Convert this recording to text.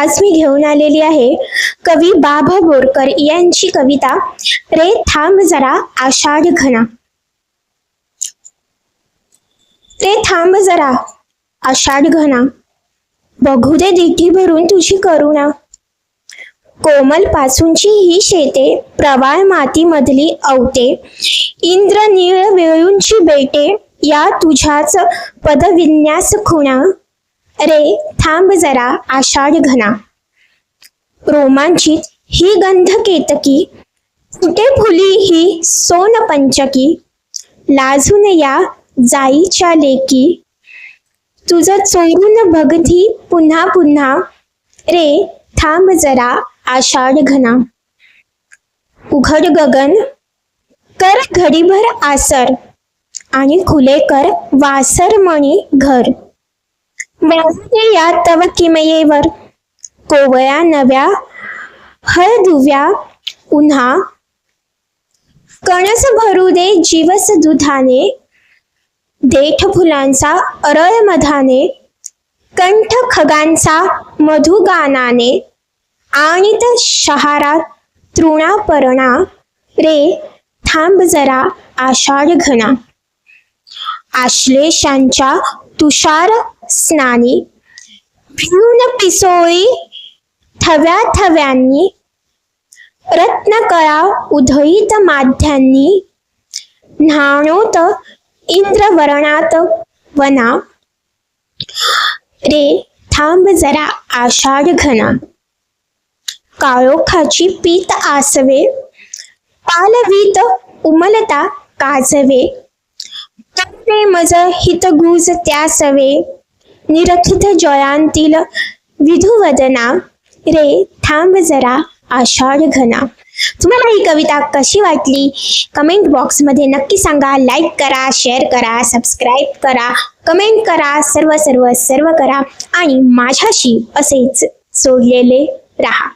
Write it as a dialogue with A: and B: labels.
A: आज मी घेऊन आलेली आहे कवी बाब बोरकर यांची कविता रे थांब जरा आषाढ घना. रे थांब जरा आषाढ घना बघू दे दिठी भरून तुझी करुणा. कोमल पासूनची ही शेते प्रवाळ माती मधली अवते. इंद्र नीळ वेळूंची बेटे या तुझ्याच पदविन्यास खुणा. रे थांब जरा आषाढ घना. रोमांचित ही गंध केतकी फुटे फुली ही सोन पंचकी? लाजून या जाईच्या लेकी. तुझं चोरून भगधी पुन्हा पुन्हा. रे थांब जरा आषाढ घना. उघड गगन कर घडीभर आसर. आणि खुले कर वासर मणी घर. वाजते या तव किमयेवर कोवळ्या नव्या हळदुव्या उन्हा कणस भरू दे जीवस दुधाने देठ फुलांचा अरळ मधाने कंठ खगांचा मधुगानाने आणि त शहारा तृणापर्णा रे थांब जरा आषाढ घना आश्लेषांच्या तुषार स्नानी भिवून पिसोळी थव्या थव्यांनी रत्नकळा उधळीत माध्यांनी न्हाणोत इंद्रवरणात वना. रे थांब जरा आषाढ घना. काळोखाची पीत आसवे पालवीत उमलता काजवे. कृष्णे मज हित गुज त्यासवे निरखित जयांतील विधुवदना रे थांब जरा आषाढ घना. तुम्हाला ही कविता कशी वाटली? कमेंट बॉक्समध्ये नक्की सांगा लाईक करा शेअर करा सबस्क्राईब करा कमेंट करा सर्व सर्व सर्व करा आणि माझ्याशी असेच सोडलेले राहा.